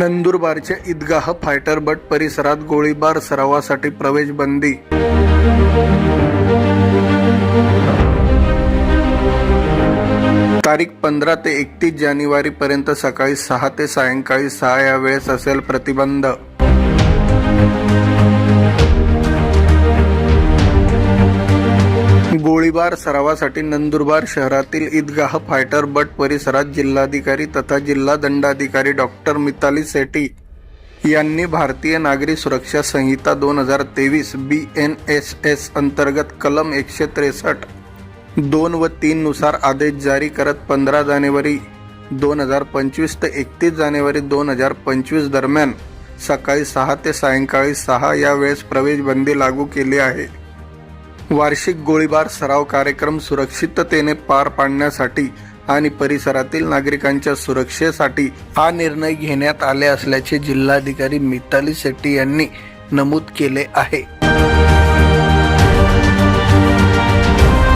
नंदुरबारच्या Idgah fighter but परिसरात गोळीबार सरावासाठी प्रवेश बंदी तारीख पंधरा ते एकतीस जानेवारी पर्यंत सकाळी सहा ते सायंकाळी सहा या वेळेस असेल प्रतिबंध. गोळीबार सरावासाठी नंदुरबार शहरातील ईदगाह फायटर बट परिसरात जिल्हाधिकारी तथा जिल्हा दंडाधिकारी डॉक्टर मिताली सेठी यांनी भारतीय नागरी सुरक्षा संहिता दोन हजार तेवीस बी एन एस एस अंतर्गत कलम एकशे त्रेसष्ट दोन व तीन नुसार आदेश जारी करत पंधरा जानेवारी दोन हजार पंचवीस ते एकतीस जानेवारी दोन हजार पंचवीस दरम्यान सकाळी सहा ते सायंकाळी सहा या वेळेस प्रवेश बंदी लागू केली आहे. वार्षिक गोळीबार सराव कार्यक्रम सुरक्षिततेने पार पाडण्यासाठी आणि परिसरातील नागरिकांच्या सुरक्षेसाठी हा निर्णय घेण्यात आले असल्याचे जिल्हाधिकारी मिताली शेट्टी यांनी नमूद केले आहे.